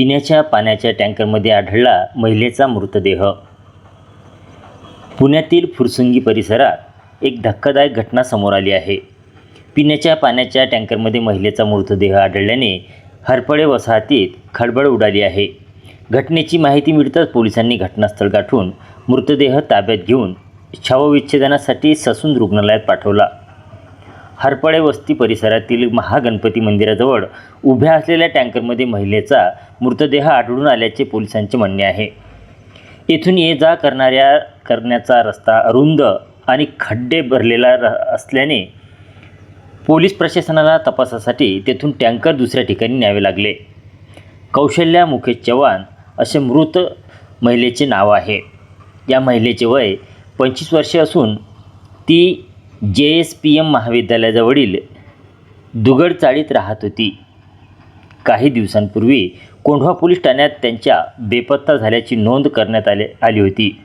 पिण्याच्या पाण्याच्या टँकरमध्ये आढळला महिलेचा मृतदेह. पुण्यातील फुरसुंगी परिसरात एक धक्कादायक घटना समोर आली आहे. पिण्याच्या पाण्याच्या टँकरमध्ये महिलेचा मृतदेह आढळल्याने हरपळे वसाहतीत खळबळ उडाली आहे. घटनेची माहिती मिळताच पोलिसांनी घटनास्थळ गाठून मृतदेह ताब्यात घेऊन शवविच्छेदनासाठी ससून रुग्णालयात पाठवला. हरपळे वस्ती परिसरातील महागणपती मंदिराजवळ उभ्या असलेल्या टँकरमध्ये महिलेचा मृतदेह आढळून आल्याचे पोलिसांचे म्हणणे आहे. येथून ये जा करणाऱ्या करण्याचा रस्ता अरुंद आणि खड्डे भरलेला र असल्याने पोलीस प्रशासनाला तपासासाठी तेथून टँकर दुसऱ्या ठिकाणी न्यावे लागले. कौशल्या मुकेश चव्हाण असे मृत महिलेचे नाव आहे. या महिलेचे वय पंचवीस वर्षे असून ती जे एस पी एम महाविद्यालयाजवळील दुगड चाळीत राहत होती. काही दिवसांपूर्वी कोंढवा पोलीस ठाण्यात त्यांच्या बेपत्ता झाल्याची नोंद करण्यात आले आली होती.